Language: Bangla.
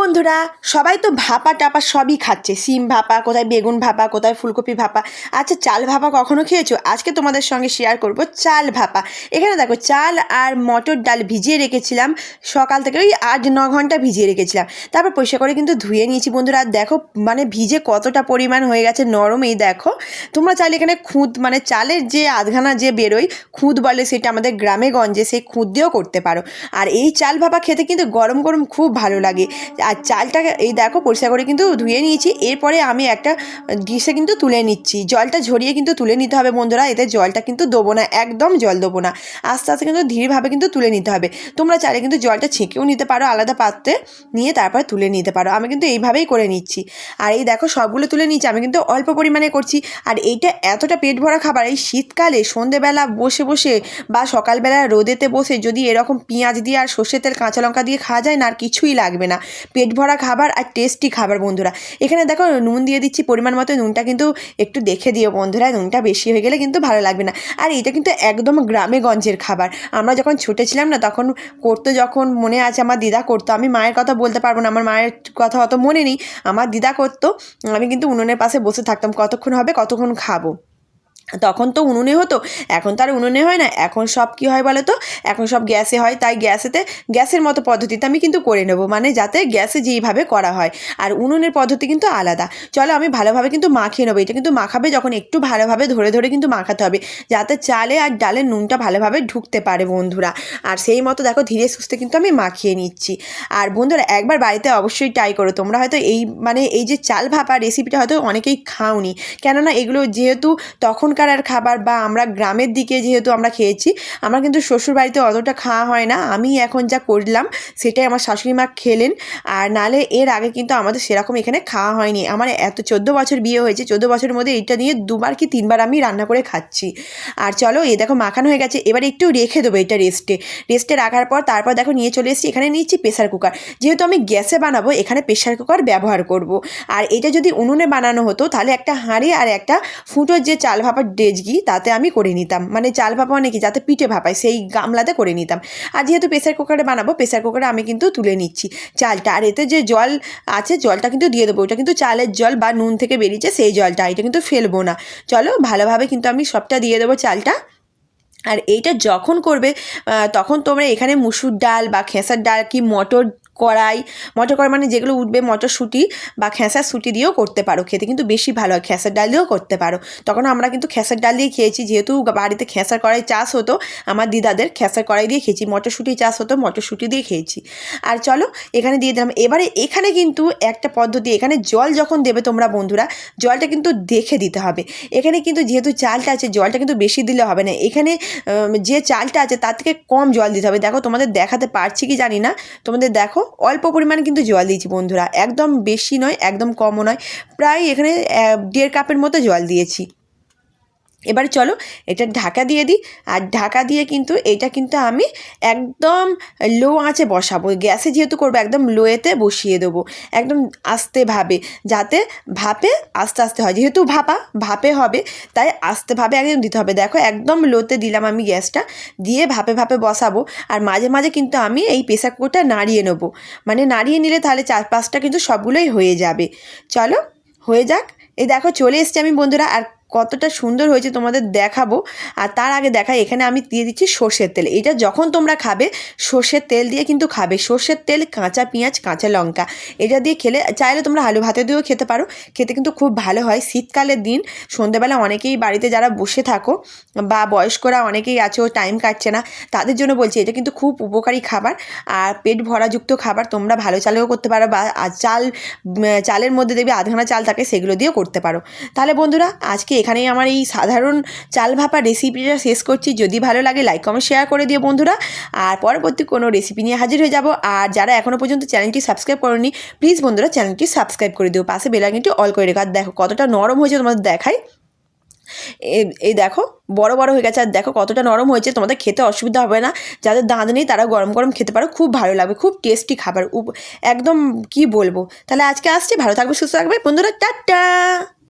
বন্ধুরা, সবাই তো ভাপা টাপা সবই খাচ্ছে। সিম ভাপা, কোথায় বেগুন ভাপা, কোথায় ফুলকপি ভাপা। আচ্ছা চাল ভাপা কখনো খেয়েছো? আজকে তোমাদের সঙ্গে শেয়ার করব চাল ভাপা। এখানে দেখো, চাল আর মটর ডাল ভিজিয়ে রেখেছিলাম। সকাল থেকে ওই আট, ন ঘণ্টা ভিজিয়ে রেখেছিলাম। তারপর পয়সা করে কিন্তু ধুয়ে নিয়েছি বন্ধুরা। আর দেখো মানে ভিজে কতটা পরিমাণ হয়ে গেছে নরম এই দেখো। তোমরা চাইলে এখানে খুদ মানে চালের যে আধখানা যে বেরোয় খুদ বলে সেটা আমাদের গ্রামে গঞ্জে, সেই খুদ দিয়েও করতে পারো। আর এই চাল ভাপা খেতে কিন্তু গরম গরম খুব ভালো লাগে। আর চালটা এই দেখো পরিষ্কার করে কিন্তু ধুয়ে নিয়েছি। এরপরে আমি একটা ডিশে কিন্তু তুলে নিচ্ছি। জলটা ঝরিয়ে কিন্তু তুলে নিতে হবে বন্ধুরা। এতে জলটা কিন্তু দেবো না, একদম জল দেবো না। আস্তে আস্তে কিন্তু ধীরেভাবে কিন্তু তুলে নিতে হবে। তোমরা চাইলে কিন্তু জলটা ছেঁকেও নিতে পারো, আলাদা পাত্রে নিয়ে তারপর তুলে নিতে পারো। আমি কিন্তু এইভাবেই করে নিচ্ছি। আর এই দেখো সবগুলো তুলে নিচ্ছি আমি কিন্তু অল্প পরিমাণে করছি। আর এইটা এতটা পেট ভরা খাবার, এই শীতকালে সন্ধেবেলা বসে বসে বা সকালবেলা রোদেতে বসে যদি এরকম পেঁয়াজ দিয়ে আর সর্ষের তেল, কাঁচা লঙ্কা দিয়ে খাওয়া যায় না, আর কিছুই লাগবে না। পেট ভরা খাবার আর টেস্টি খাবার, বন্ধুরা। এখানে দেখো, নুন দিয়ে দিচ্ছি পরিমাণ মতো, নুনটা কিন্তু একটু দেখে দিও, বন্ধুরা। নুনটা বেশি হয়ে গেলে কিন্তু ভালো লাগবে না। আর এটা কিন্তু একদম গ্রামে গঞ্জের খাবার। আমরা যখন ছোটো ছিলাম না, তখন করতো যখন মনে আছে, আমার দিদা করতো। আমি মায়ের কথা বলতে পারব না, আমার মায়ের কথা অত মনে নেই। আমার দিদা করতো, আমি কিন্তু উনুনের পাশে বসে থাকতাম, কতক্ষণ হবে, কতক্ষণ খাব। তখন তো উনুনে হতো, এখন তো আর উনুনে হয় না, এখন সব কী হয় বলো তো? এখন সব গ্যাসে হয়, তাই গ্যাসেতে, গ্যাসের মতো পদ্ধতিতে আমি কিন্তু করে নেব মানে যাতে গ্যাসে যেইভাবে করা হয়, আর উনুনের পদ্ধতি কিন্তু আলাদা। চলো আমি ভালোভাবে কিন্তু মাখিয়ে নেব, এটা কিন্তু মাখাবে যখন একটু ভালোভাবে ধরে ধরে কিন্তু মাখাতে হবে, যাতে চালে আর ডালের নুনটা ভালোভাবে ঢুকতে পারে বন্ধুরা। আর সেই মতো দেখো ধীরে সুস্থে কিন্তু আমি মাখিয়ে নিচ্ছি। আর বন্ধুরা একবার বাড়িতে অবশ্যই ট্রাই করো, তোমরা হয়তো এই মানে এই যে চাল ভাপা রেসিপিটা হয়তো অনেকেই খাওনি, কেননা এগুলো যেহেতু তখনকার আর খাবার বা আমরা গ্রামের দিকে যেহেতু আমরা খেয়েছি, আমরা কিন্তু শ্বশুর বাড়িতে অতটা খাওয়া হয় না। আমি এখন যা করলাম সেটাই আমার শাশুড়ি মা খেলেন। আর নালে এর আগে কিন্তু আমাদের সেরকম এখানে খাওয়া হয়নি। আমার এত চোদ্দ বছর বিয়ে হয়েছে, চোদ্দ বছরের মধ্যে এইটা নিয়ে দুবার কি তিনবার আমি রান্না করে খাচ্ছি। আর চলো, এ দেখো মাখানো হয়ে গেছে। এবার একটু রেখে দেবো এটা রেস্টে রেস্টে রাখার পর তারপর দেখো নিয়ে চলে এসেছি। এখানে নিয়েছি প্রেসার কুকার যেহেতু আমি গ্যাসে বানাবো, এখানে প্রেশার কুকার ব্যবহার করব। আর এটা যদি উনুনে বানানো হতো, তাহলে একটা হাঁড়ি আর একটা ফুটোর যে চাল ভাপার ডেজগি তাতে আমি করে নিতাম। মানে চাল ভাপা মানে কি, যাতে পিঠে ভাপায়, সেই গামলাতে করে নিতাম। আর যেহেতু প্রেসার কুকারে বানাবো প্রেসার কুকারে আমি কিন্তু তুলে নিচ্ছি চালটা। আর এতে যে জল আছে, জলটা কিন্তু দিয়ে দেবো। ওটা কিন্তু চালের জল বা নুন থেকে বেরিয়েছে, সেই জলটা, এটা কিন্তু ফেলব না। চলো, ভালোভাবে কিন্তু আমি সবটা দিয়ে দেবো চালটা। আর এইটা যখন করবে তখন তোমরা এখানে মুসুর ডাল বা খেসার ডাল কি মটর কড়াই, মটর কড়াই মানে যেগুলো উঠবে মটরশুঁটি বা খেসার শুঁটি দিয়েও করতে পারো খেতে, কিন্তু বেশি ভালো হয় খেসার ডাল দিয়েও করতে পারো। তখন আমরা কিন্তু খেসার ডাল দিয়ে খেয়েছি, যেহেতু বাড়িতে খেসার কড়াই চাষ হতো, আমার দিদাদের খেসার কড়াই দিয়ে খেয়েছি, মটরশুঁটি চাষ হতো, মটরশুঁটি দিয়ে খেয়েছি। আর চলো এখানে দিয়ে দিলাম। এবারে এখানে কিন্তু একটা পদ্ধতি, এখানে জল যখন দেবে তোমরা বন্ধুরা, জলটা কিন্তু দেখে দিতে হবে। এখানে কিন্তু যেহেতু চালটা আছে, জলটা কিন্তু বেশি দিলে হবে না। এখানে যে চালটা আছে তার থেকে কম জল দিতে হবে। দেখো তোমাদের দেখাতে পারছি কি জানি না, তোমাদের দেখো। অল্প পরিমাণে কিন্তু জল দিয়েছি বন্ধুরা। একদম বেশি নয়, একদম কমও নয়। প্রায় এখানে দেড় কাপের মতো জল দিয়েছি। এবারে চলো, এটা ঢাকা দিয়ে দিই। আর ঢাকা দিয়ে কিন্তু এটা কিন্তু আমি একদম লো আঁচে বসাবো। গ্যাসে যেহেতু করব, একদম লোয়েতে বসিয়ে দেবো। একদম আস্তে ভাবে, যাতে ভাপে আস্তে আস্তে হয়। যেহেতু ভাপা, ভাপে হবে, তাই আস্তে ভাবে একদম দিতে হবে। দেখো, একদম লোতে দিলাম আমি গ্যাসটা। দিয়ে ভাপে ভাপে বসাবো। আর মাঝে মাঝে কিন্তু আমি এই প্রেসার কুকারটা নাড়িয়ে নেব। মানে নাড়িয়ে নিলে তাহলে চার পাঁচটা কিন্তু সবগুলোই হয়ে যাবে। চলো, হয়ে যাক। এই দেখো, চলে এসছে আমি বন্ধুরা। আর কতটা সুন্দর হয়েছে তোমাদের দেখাবো। আর তার আগে দেখা এখানে আমি দিয়ে দিচ্ছি সর্ষের তেল। এটা যখন তোমরা খাবে, সর্ষের তেল দিয়ে কিন্তু খাবে। সর্ষের তেল, কাঁচা পেঁয়াজ, কাঁচা লঙ্কা, এটা দিয়ে খেলে, চাইলে তোমরা আলু ভাতে দিয়েও খেতে পারো। খেতে কিন্তু খুব ভালো হয়। শীতকালের দিন সন্ধ্যেবেলা অনেকেই বাড়িতে যারা বসে থাকো, বা বয়স্করা অনেকেই আছো টাইম কাটছে না, তাদের জন্য বলছি, এটা কিন্তু খুব উপকারী খাবার। আর পেট ভরাযুক্ত খাবার তোমরা ভালো চালেও করতে পারো, বা চাল চালের মধ্যে দেখবে আধখানা চাল থাকে, সেগুলো দিয়েও করতে পারো। তাহলে বন্ধুরা, আজকে এখানেই আমার এই সাধারণ চাল ভাপা রেসিপিটা শেষ করছি। যদি ভালো লাগে লাইক কমেন্ট শেয়ার করে দিও বন্ধুরা। আর পরবর্তী কোনো রেসিপি নিয়ে হাজির হয়ে যাব। আর যারা এখনও পর্যন্ত চ্যানেলটি সাবস্ক্রাইব করেনি প্লিজ বন্ধুরা চ্যানেলটি সাবস্ক্রাইব করে দিও। পাশে বেলাইনটি অল করে রেখো। আর দেখো, কতটা নরম হয়েছে তোমাদের দেখাই। এই দেখো, বড় বড় হয়ে গেছে। আর দেখো, কতটা নরম হয়েছে। তোমাদের খেতে অসুবিধা হবে না। যাদের দাঁত নেই, তারা গরম গরম খেতে পারো। খুব ভালো লাগবে। খুব টেস্টি খাবার। একদম, কি বলব? তাহলে আজকে আসছি। ভালো থাকবে, সুস্থ থাকবে। বন্ধুরা, টাটা!